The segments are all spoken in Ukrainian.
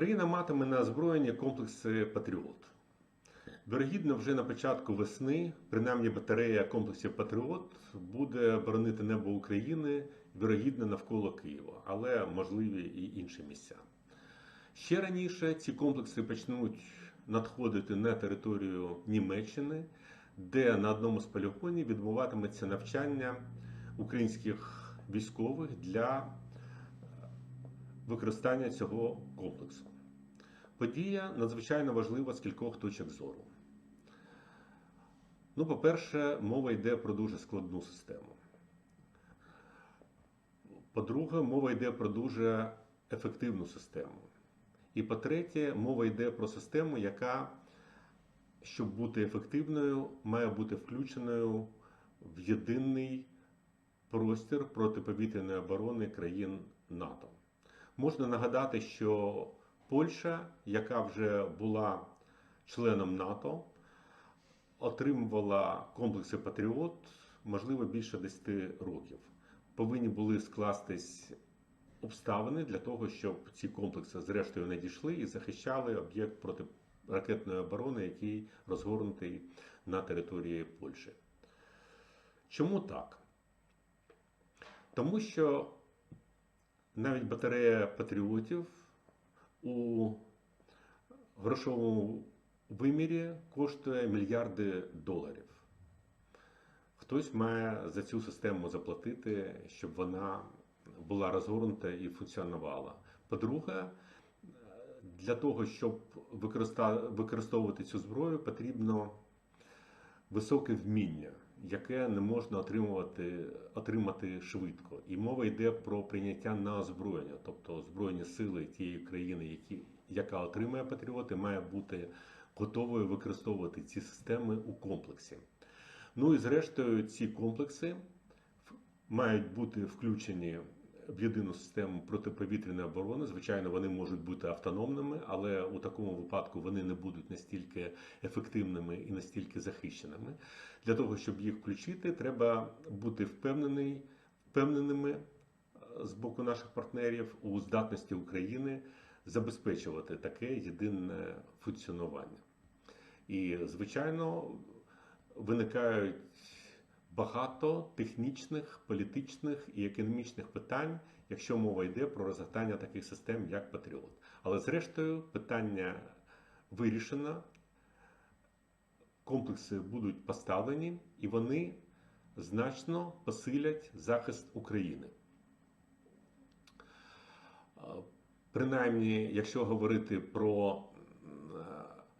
Україна матиме на озброєнні комплекси Патріот. Вірогідно, вже на початку весни, принаймні батарея комплексів Патріот буде боронити небо України, вірогідно, навколо Києва, але можливі і інші місця. Ще раніше ці комплекси почнуть надходити на територію Німеччини, де на одному з полігонів відбуватиметься навчання українських військових для використання цього комплексу. Подія надзвичайно важлива з кількох точок зору. Ну, по-перше, мова йде про дуже складну систему. По-друге, мова йде про дуже ефективну систему. І по-третє, мова йде про систему, яка, щоб бути ефективною, має бути включеною в єдиний простір протиповітряної оборони країн НАТО. Можна нагадати, що Польща, яка вже була членом НАТО, отримувала комплекси Патріот, можливо, більше 10 років. Повинні були скластись обставини для того, щоб ці комплекси зрештою надійшли і захищали об'єкт протиракетної оборони, який розгорнутий на території Польщі. Чому так? Тому що навіть батарея патріотів у грошовому вимірі коштує мільярди доларів. Хтось має за цю систему заплатити, щоб вона була розгорнута і функціонувала. По-друге, для того, щоб використовувати цю зброю, потрібно високе вміння, яке не можна отримувати, отримати швидко. І мова йде про прийняття на озброєння, тобто збройні сили тієї країни, які, яка отримує патріоти, має бути готовою використовувати ці системи у комплексі. Ну і зрештою, ці комплекси мають бути включені в єдину систему протиповітряної оборони. Звичайно, вони можуть бути автономними, але у такому випадку вони не будуть настільки ефективними і настільки захищеними. Для того, щоб їх включити, треба бути впевнений, впевненими з боку наших партнерів у здатності України забезпечувати таке єдине функціонування. І, звичайно, виникають багато технічних, політичних і економічних питань, якщо мова йде про розгортання таких систем, як Патріот. Але зрештою, питання вирішено, комплекси будуть поставлені і вони значно посилять захист України. Принаймні, якщо говорити про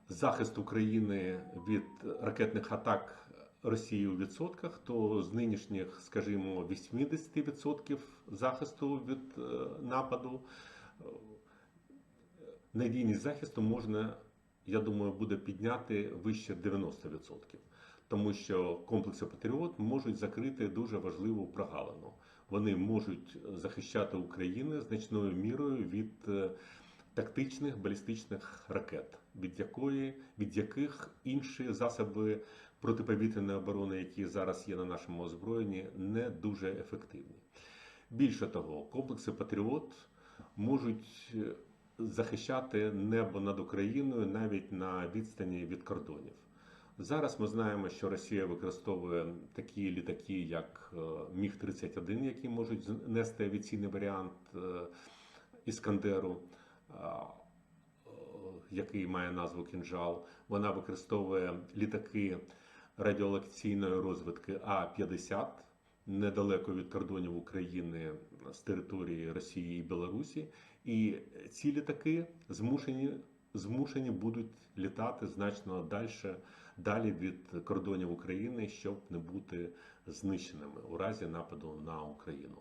захист України від ракетних атак Росії у відсотках, то з нинішніх, скажімо, 80% захисту від нападу, надійність захисту можна, я думаю, буде підняти вище 90%. Тому що комплекси Патріот можуть закрити дуже важливу прогалину. Вони можуть захищати Україну значною мірою від тактичних балістичних ракет, від якої від яких інші засоби протиповітряної оборони, які зараз є на нашому озброєнні, не дуже ефективні. Більше того, комплекси Патріот можуть захищати небо над Україною навіть на відстані від кордонів. Зараз ми знаємо, що Росія використовує такі літаки, як Міг 31 які можуть нести авіаційний варіант Іскандеру який має назву кінжал. Вона використовує літаки радіолокаційної розвитки А-50 недалеко від кордонів України з території Росії і Білорусі. І ці літаки змушені змушені будуть літати значно далі, далі від кордонів України, щоб не бути знищеними у разі нападу на Україну.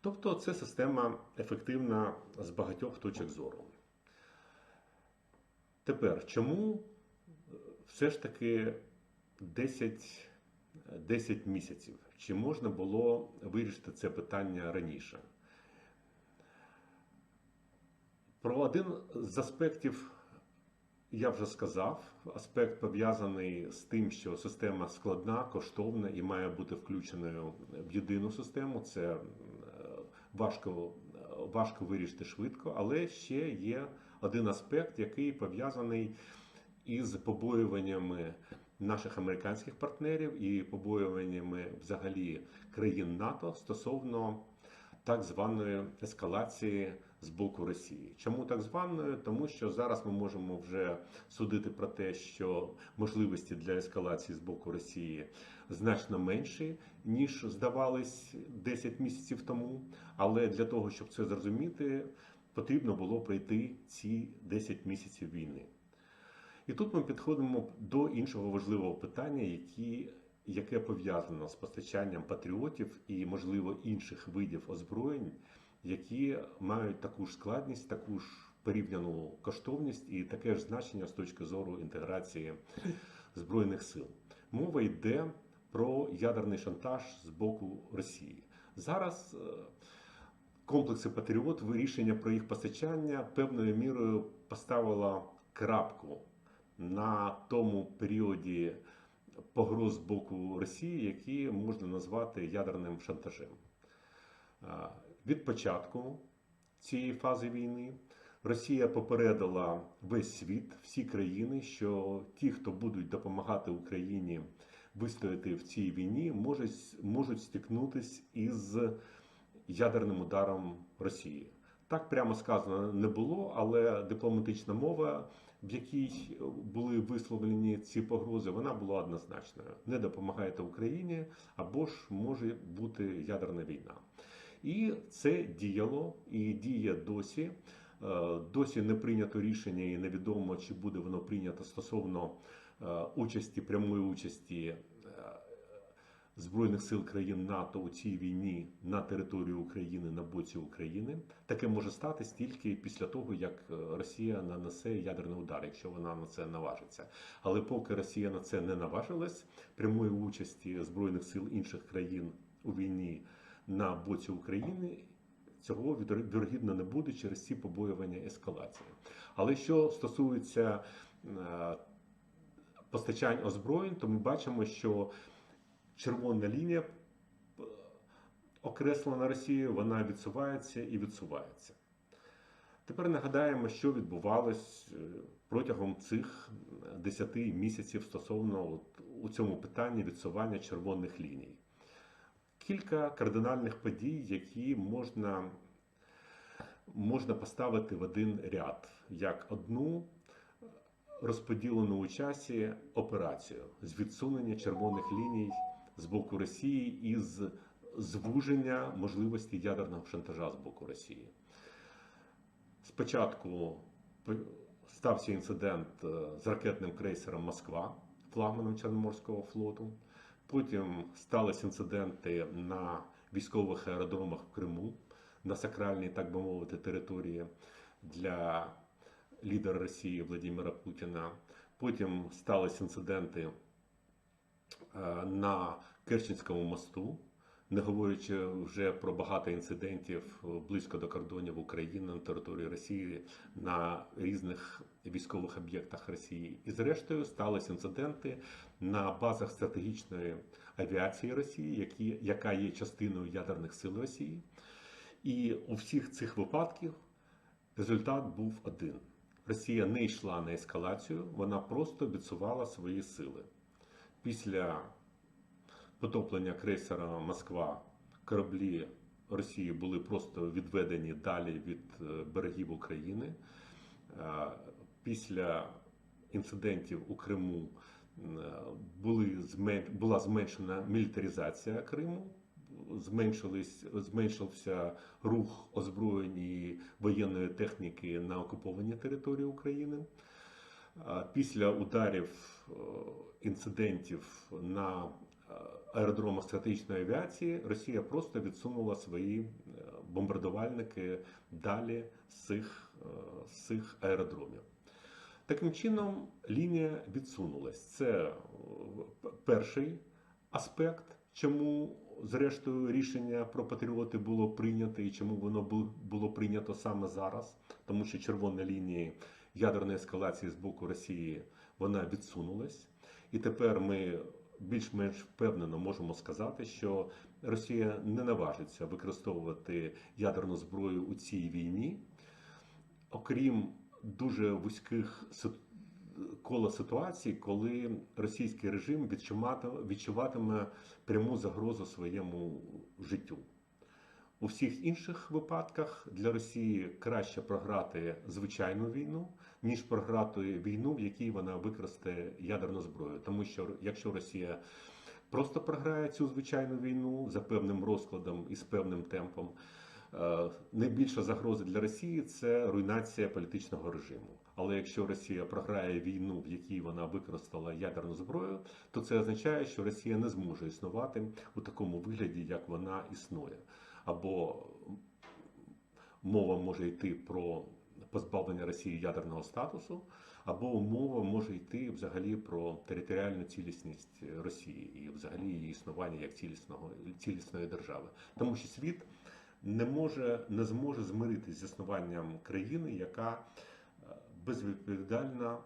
Тобто це система ефективна з багатьох точок зору. Тепер, чому все ж таки 10 10 місяців? Чи можна було вирішити це питання раніше? Про один з аспектів я вже сказав. Аспект пов'язаний з тим, що система складна, коштовна і має бути включеною в єдину систему. Це важко важко вирішити швидко, але ще є один аспект, який пов'язаний із побоюваннями наших американських партнерів і побоюваннями взагалі країн НАТО стосовно так званої ескалації з боку Росії. Чому так званою? Тому що зараз ми можемо вже судити про те, що можливості для ескалації з боку Росії значно менші, ніж здавались 10 місяців тому. Але для того, щоб це зрозуміти, потрібно було пройти ці 10 місяців війни. І тут ми підходимо до іншого важливого питання, які, яке пов'язано з постачанням патріотів і, можливо, інших видів озброєнь, які мають таку ж складність, таку ж порівняну коштовність і таке ж значення з точки зору інтеграції збройних сил. Мова йде про ядерний шантаж з боку Росії. Зараз е, комплекси Патріот, вирішення про їх постачання певною мірою поставила крапку на тому періоді погроз боку Росії, які можна назвати ядерним шантажем. Е, Від початку цієї фази війни Росія попередила весь світ, всі країни, що ті, хто будуть допомагати Україні вистояти в цій війні, можуть, можуть стикнутися із ядерним ударом Росії. Так прямо сказано не було, але дипломатична мова, в якій були висловлені ці погрози, вона була однозначною: не допомагайте Україні або ж може бути ядерна війна. І це діяло і діє досі. Е, Досі не прийнято рішення, і невідомо, чи буде воно прийнято стосовно е, участі, прямої участі е, Збройних сил країн НАТО у цій війні на території України на боці України. Таке може статись тільки після того, як Росія нанесе ядерний удар, якщо вона на це наважиться. Але поки Росія на це не наважилась, прямої участі збройних сил інших країн у війні на боці України. Цього вірогідно не буде через ці побоювання ескалації. Але що стосується е, постачань озброєнь, то ми бачимо, що червона лінія е, окреслена Росією, вона відсувається і відсувається. Тепер нагадаємо, що відбувалось е, протягом цих 10 місяців стосовно от, у цьому питанні відсування червоних ліній. Кілька кардинальних подій, які можна, можна поставити в один ряд, як одну розподілену у часі операцію з відсунення червоних ліній з боку Росії і з звуження можливості ядерного шантажа з боку Росії. Спочатку стався інцидент е, з ракетним крейсером Москва, флагманом Чорноморського флоту. Потім сталися інциденти на військових аеродромах в Криму, на сакральній, так би мовити, території для лідера Росії Владимира Путіна. Потім сталися інциденти е, на Керченському мосту, не говорячи вже про багато інцидентів близько до кордонів України на території Росії на різних військових об'єктах Росії. І зрештою сталися інциденти на базах стратегічної авіації Росії, які, яка є частиною ядерних сил Росії. І у всіх цих випадках результат був один: Росія не йшла на ескалацію, вона просто відсувала свої сили. Після потоплення крейсера Москва кораблі Росії були просто відведені далі від е, берегів України. Е, Після інцидентів у Криму е, були була зменшена мілітаризація Криму, зменшився рух озброєнь і воєнної техніки на окупованій території України. Після ударів інцидентів на аеродромах стратегічної авіації Росія просто відсунула свої бомбардувальники далі з цих, з цих аеродромів. Таким чином, лінія відсунулась. Це перший аспект, чому, зрештою, рішення про патріоти було прийнято і чому воно було прийнято саме зараз, тому що червона лінія ядерної ескалації з боку Росії вона відсунулась. І тепер ми більш-менш впевнено можемо сказати, що Росія не наважиться використовувати ядерну зброю у цій війні, окрім дуже вузьких кола ситуацій, коли російський режим відчуватиме пряму загрозу своєму життю. У всіх інших випадках для Росії краще програти звичайну війну, ніж програти війну, в якій вона використає ядерну зброю. Тому що якщо Росія просто програє цю звичайну війну за певним розкладом і з певним темпом, е, найбільша загроза для Росії це руйнація політичного режиму. Але якщо Росія програє війну, в якій вона використала ядерну зброю, то це означає, що Росія не зможе існувати у такому вигляді, як вона існує. Або мова може йти про позбавлення Росії ядерного статусу, або мова може йти взагалі про територіальну цілісність Росії і взагалі її існування як цілісного цілісної держави, тому що світ не може не зможе змиритися з існуванням країни, яка е, безвідповідально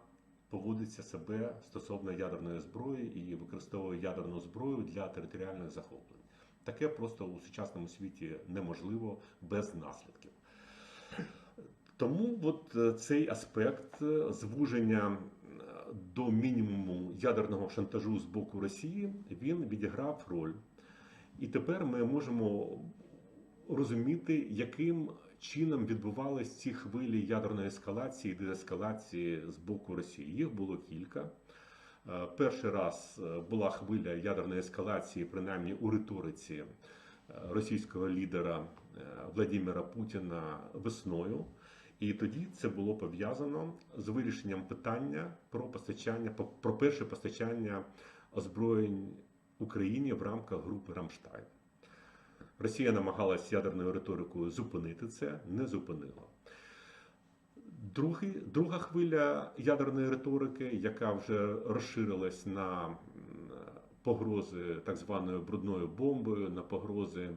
поводиться себе стосовно ядерної зброї і використовує ядерну зброю для територіальних захоплень. Таке просто у сучасному світі неможливо без наслідків. Тому от е, цей аспект е, звуження е, до мінімуму ядерного шантажу з боку Росії він відіграв роль. І тепер ми можемо розуміти, яким чином відбувалися ці хвилі ядерної ескалації і деескалації з боку Росії. Їх було кілька. Перший раз була хвиля ядерної ескалації, принаймні у риториці російського лідера Владимира Путіна весною. І тоді це було пов'язано з вирішенням питання про постачання, про перше постачання озброєнь Україні в рамках групи Рамштайн. Росія намагалась ядерною риторикою зупинити це, не зупинила. Другий, друга хвиля ядерної риторики, яка вже розширилась на погрози так званою брудною бомбою, на погрози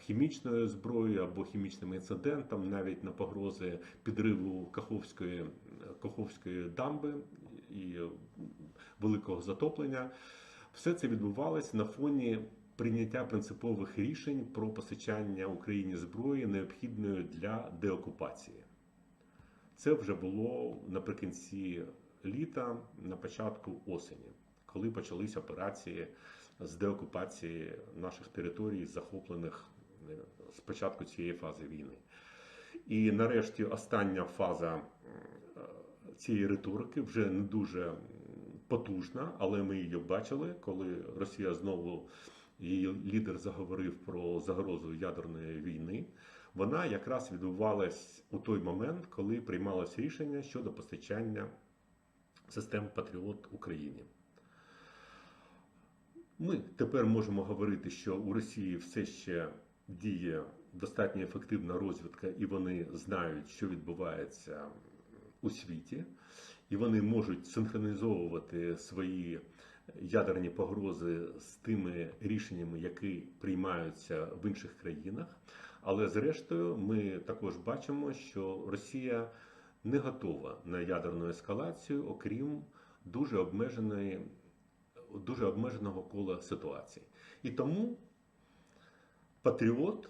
хімічною зброєю або хімічним інцидентом, навіть на погрози підриву Каховської, Каховської дамби і великого затоплення. Все це відбувалось на фоні прийняття принципових рішень про постачання Україні зброї, необхідної для деокупації. Це вже було наприкінці літа, на початку осені, коли почалися операції з деокупації наших територій, захоплених е, з початку цієї фази війни. І нарешті остання фаза е, цієї риторики вже не дуже потужна, але ми її бачили, коли Росія знову її лідер заговорив про загрозу ядерної війни. Вона якраз відбувалась у той момент, коли приймалось рішення щодо постачання систем Патріот Україні. Ми тепер можемо говорити, що у Росії все ще діє достатньо ефективна розвідка, і вони знають, що відбувається у світі, і вони можуть синхронізовувати свої ядерні погрози з тими рішеннями, які приймаються в інших країнах. Але зрештою, ми також бачимо, що Росія не готова на ядерну ескалацію, окрім дуже обмеженої, дуже обмеженого кола ситуацій. І тому Патріот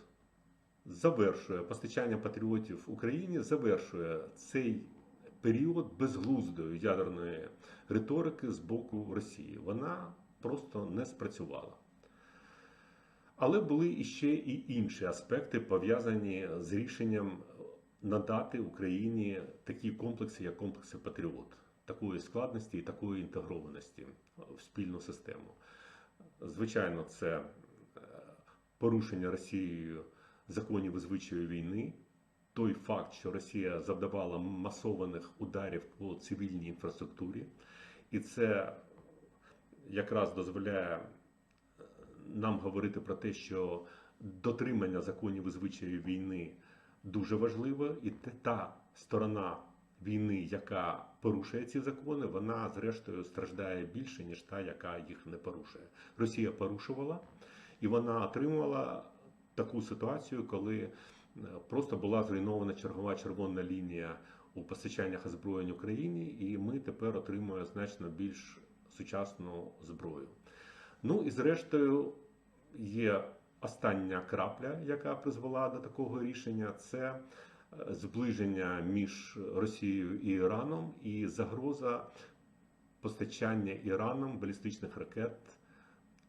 завершує постачання патріотів Україні, завершує цей період безглуздої ядерної риторики з боку Росії. Вона просто не спрацювала. Але були іще і інші аспекти, пов'язані з рішенням надати Україні такі комплекси, як комплекси Патріот, такої складності і такої інтегрованості в спільну систему. Звичайно, це е, порушення Росією законів і звичаю війни. Той факт, що Росія завдавала масованих ударів по цивільній інфраструктурі, і це якраз дозволяє нам говорити про те, що дотримання законів і звичаїв війни дуже важливо, і та сторона війни, яка порушує ці закони, вона зрештою страждає більше, ніж та, яка їх не порушує. Росія порушувала, і вона отримувала таку ситуацію, коли е, просто була зруйнована чергова червона лінія у постачаннях озброєнь Україні, і ми тепер отримуємо значно більш сучасну зброю. Ну і зрештою є остання крапля, яка призвела до такого рішення, це зближення між Росією і Іраном і загроза постачання Іраном балістичних ракет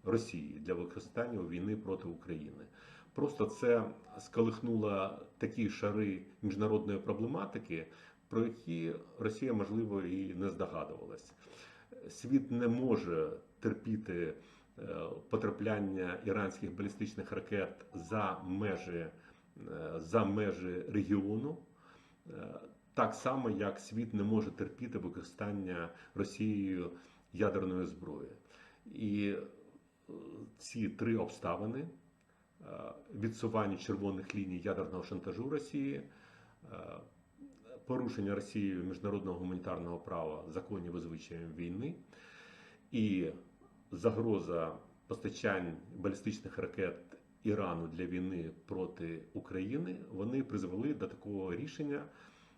Росії для використання війни проти України. Просто це сколихнуло такі шари міжнародної проблематики, про які Росія, можливо, і не здогадувалась. Світ не може терпіти е, потрапляння іранських балістичних ракет за межі, за межі регіону. Е, Так само, як світ не може терпіти використання Росією ядерної зброї. І е, ці три обставини е, відсування червоних ліній ядерного шантажу Росії, е, порушення Росією міжнародного гуманітарного права, законів і звичаїв війни і загроза постачань балістичних ракет Ірану для війни проти України, вони призвели до такого рішення,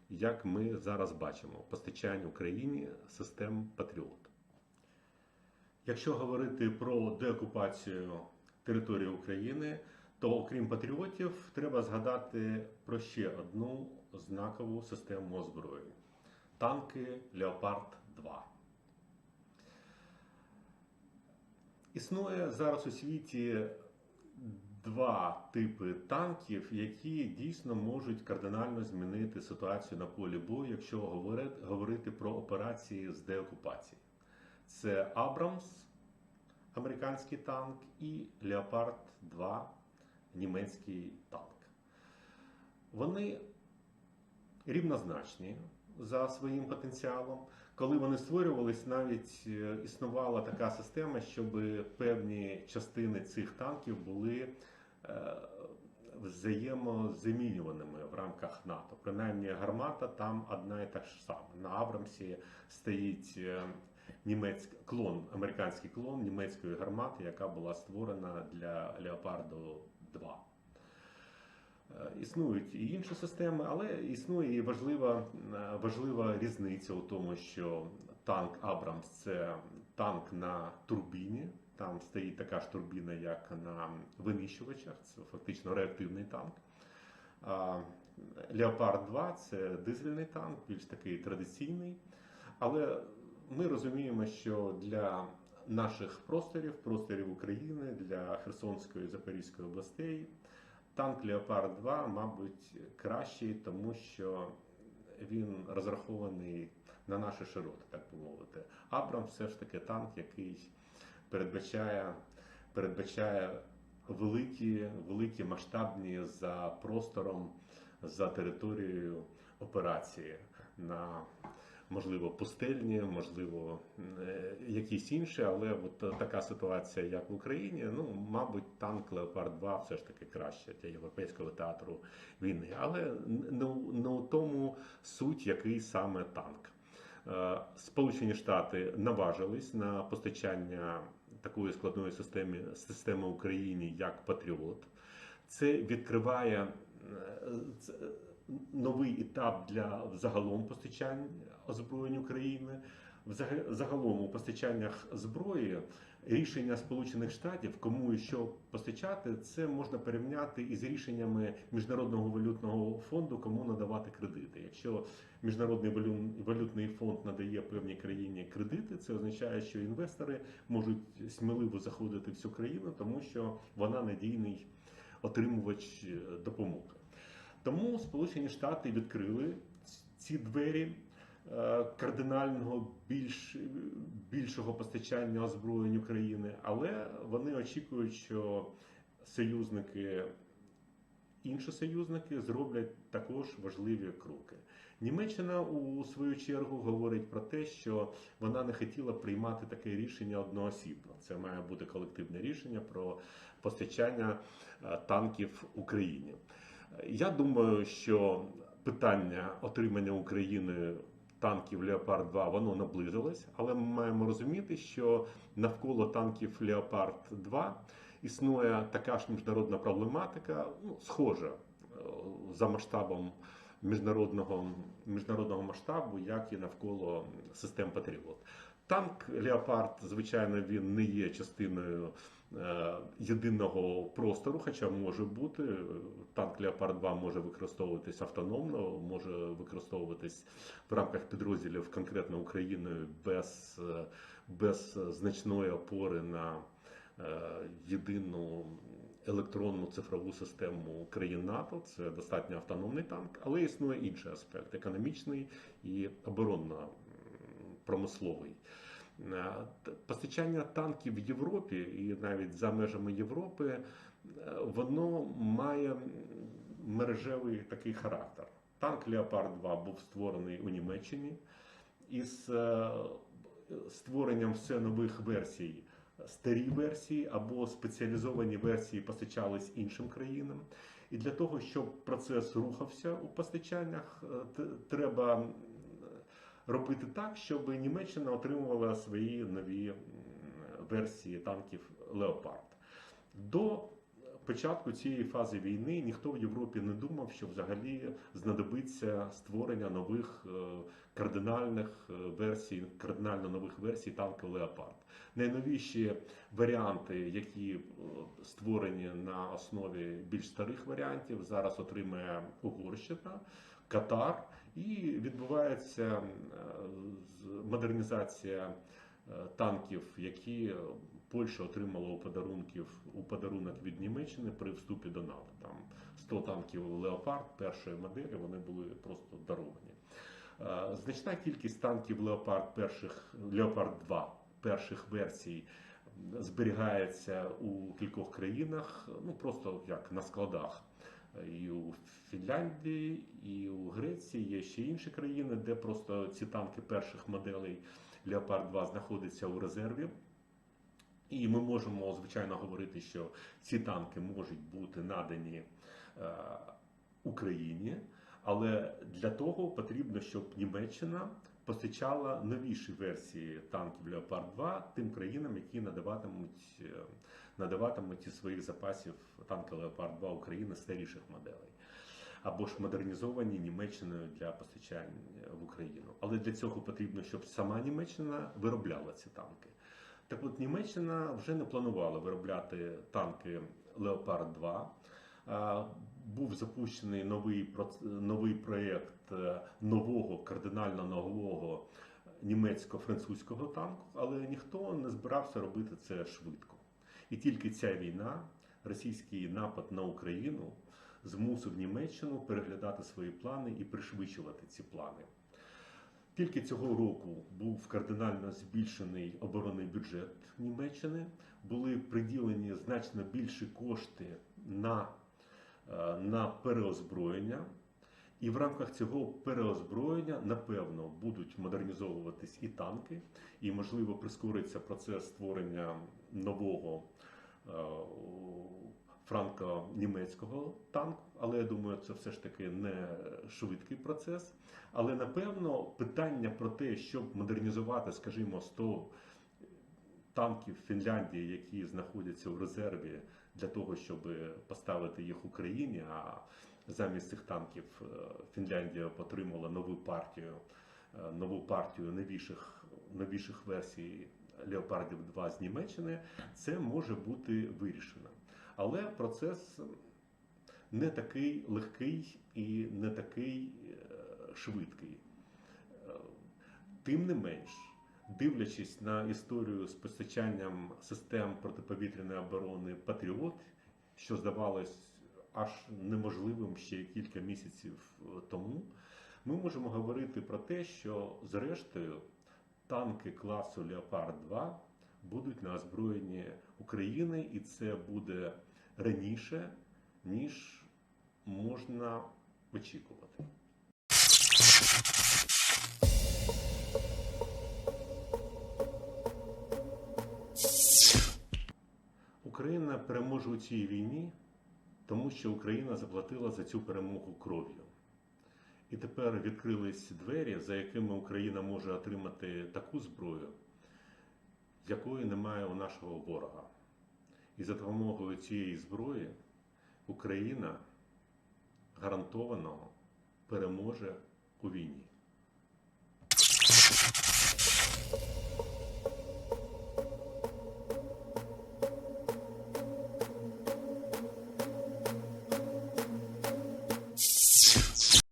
як ми зараз бачимо: постачання Україні систем Патріот. Якщо говорити про деокупацію території України, то окрім патріотів, треба згадати про ще одну знакову систему озброєння танки Леопард 2. Існує зараз у світі два типи танків, які дійсно можуть кардинально змінити ситуацію на полі бою, якщо говорити, про операції з деокупації. Це Абрамс, американський танк, і Леопард 2, німецький танк. Вони рівнозначні за своїм потенціалом. Коли вони створювались, навіть е, існувала така система, щоб певні частини цих танків були взаємозамінюваними в рамках НАТО. Принаймні, гармата там одна і та ж сама. На Абрамсі стоїть е, німецький клон, американський клон німецької гармати, яка була створена для Леопарду 2. Е, Існують і інші системи, але існує і важлива, е, важлива різниця у тому, що танк Абрамс це танк на турбіні. Там стоїть така ж турбіна, як на винищувачах, це фактично реактивний танк. Леопард 2 це дизельний танк, більш такий традиційний. Але ми розуміємо, що для наших просторів, просторів України, для Херсонської і Запорізької областей, танк Леопард 2, мабуть, кращий, тому що він розрахований на наші широти, так би мовити. Абрам все ж таки танк, який передбачає, передбачає великі, великі масштабні за простором, за територією операції на можливо пустельні, можливо, е, якісь інші, але от така ситуація, як в Україні, ну мабуть, танк Леопард 2 все ж таки краще для європейського театру війни, але не, у- тому суть, який саме танк. Е, Сполучені Штати наважились на постачання такої складної системи, системи Україні, як Патріот. Це відкриває е, це- новий етап для загалом постачань озброєнь України. В Загалом у постачаннях зброї рішення Сполучених Штатів, кому і що постачати, це можна порівняти із рішеннями Міжнародного валютного фонду, кому надавати кредити. Якщо Міжнародний валютний фонд надає певній країні кредити, це означає, що інвестори можуть сміливо заходити в цю країну, тому що вона надійний отримувач е, допомоги. Тому Сполучені Штати відкрили ці двері кардинального більш, більшого постачання озброєнь України, але вони очікують, що союзники, інші союзники зроблять також важливі кроки. Німеччина у свою чергу говорить про те, що вона не хотіла приймати таке рішення одноосібно. Це має бути колективне рішення про постачання е, танків Україні. Я думаю, що питання отримання Україною танків Леопард 2 воно наблизилось, але ми маємо розуміти, що навколо танків Леопард 2 існує така ж міжнародна проблематика, ну, схожа е, за масштабом міжнародного, міжнародного масштабу, як і навколо систем Патріот. Танк Леопард, звичайно, він не є частиною єдиного простору, хоча може бути. Танк Леопард 2 може використовуватись автономно, може використовуватись в рамках підрозділів конкретно Україною без, е, без значної опори на е, єдину електронну цифрову систему країн НАТО. Це достатньо автономний танк, але існує інший аспект економічний і оборонно-промисловий. Е, т- Постачання танків в Європі і навіть за межами Європи, е, воно має мережевий такий характер. Танк Леопард 2 був створений у Німеччині із е, створенням все нових версій. Старі версії або спеціалізовані версії постачались іншим країнам. І для того, щоб процес рухався у постачаннях, е, треба робити так, щоб Німеччина отримувала свої нові версії танків Леопард. До початку цієї фази війни ніхто в Європі не думав, що взагалі знадобиться створення нових е, кардинальних е, версій, кардинально нових версій танку Леопард. Найновіші варіанти, які е, створені на основі більш старих варіантів, зараз отримує Угорщина, Катар, і відбувається е, модернізація е, танків, які е, Польща отримала у подарунків у подарунок від Німеччини при вступі до НАТО. Там 100 танків Леопард першої моделі вони були просто даровані. Значна кількість танків Леопард перших Леопард 2 перших версій зберігається у кількох країнах, ну просто як на складах. І у Фінляндії, і у Греції є ще інші країни, де просто ці танки перших моделей Леопард 2 знаходяться у резерві. І ми можемо, звичайно, говорити, що ці танки можуть бути надані е, Україні, але для того потрібно, щоб Німеччина постачала новіші версії танків Леопард 2 тим країнам, які надаватимуть, е, надаватимуть із своїх запасів танки Леопард 2 України старіших моделей. Або ж модернізовані Німеччиною для постачання в Україну. Але для цього потрібно, щоб сама Німеччина виробляла ці танки. Так от Німеччина вже не планувала виробляти танки Леопард 2. Був запущений новий, новий проєкт е, нового, кардинально нового німецько-французького танку, але ніхто не збирався робити це швидко. І тільки ця війна, російський напад на Україну, змусив Німеччину переглядати свої плани і пришвидшувати ці плани. Тільки цього року був кардинально збільшений оборонний бюджет Німеччини, були приділені значно більші кошти на, е, на переозброєння. І в рамках цього переозброєння, напевно, будуть модернізовуватись і танки, і, можливо, прискориться процес створення нового е, франко-німецького танку. Але я думаю, це все ж таки не швидкий процес. Але напевно питання про те, щоб модернізувати, скажімо, 100 танків Фінляндії, які знаходяться у резерві для того, щоб поставити їх Україні. А замість цих танків е, Фінляндія отримала нову партію, е, нову партію новіших, новіших версій Леопардів 2 з Німеччини. Це може бути вирішено. Але процес не такий легкий і не такий е, швидкий. Е, Тим не менш, дивлячись на історію з постачанням систем протиповітряної оборони Патріот, що здавалось аж неможливим ще кілька місяців е, тому, ми можемо говорити про те, що зрештою танки класу Леопард 2 будуть на озброєнні України, і це буде раніше, ніж можна очікувати. Україна переможе у цій війні, тому що Україна заплатила за цю перемогу кров'ю. І тепер відкрились двері, за якими Україна може отримати таку зброю, якої немає у нашого ворога. І за допомогою цієї зброї Україна гарантовано переможе у війні.